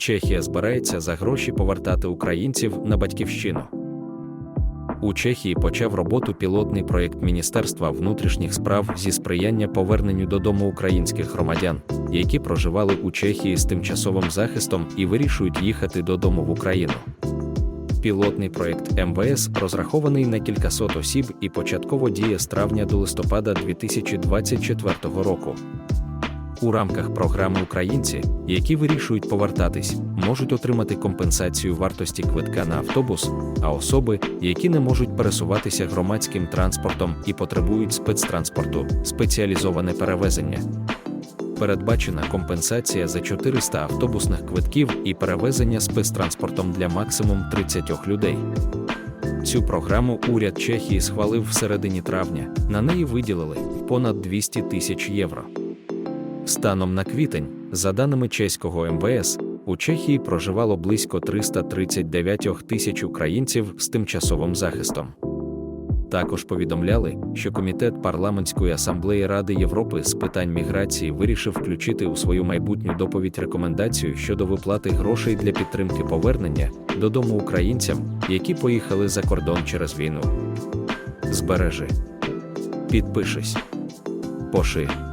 Чехія збирається за гроші повертати українців на батьківщину. У Чехії почав роботу пілотний проєкт Міністерства внутрішніх справ зі сприяння поверненню додому українських громадян, які проживали у Чехії з тимчасовим захистом і вирішують їхати додому в Україну. Пілотний проєкт МВС розрахований на кількасот осіб і початково діє з травня до листопада 2024 року. У рамках програми українці, які вирішують повертатись, можуть отримати компенсацію вартості квитка на автобус, а особи, які не можуть пересуватися громадським транспортом і потребують спецтранспорту, спеціалізоване перевезення. Передбачена компенсація за 400 автобусних квитків і перевезення спецтранспортом для максимум 30 людей. Цю програму уряд Чехії схвалив в середині травня. На неї виділили понад 200 тисяч євро. Станом на квітень, за даними чеського МВС, у Чехії проживало близько 339 тисяч українців з тимчасовим захистом. Також повідомляли, що Комітет парламентської асамблеї Ради Європи з питань міграції вирішив включити у свою майбутню доповідь рекомендацію щодо виплати грошей для підтримки повернення додому українцям, які поїхали за кордон через війну. Збережи, підпишись, поширь.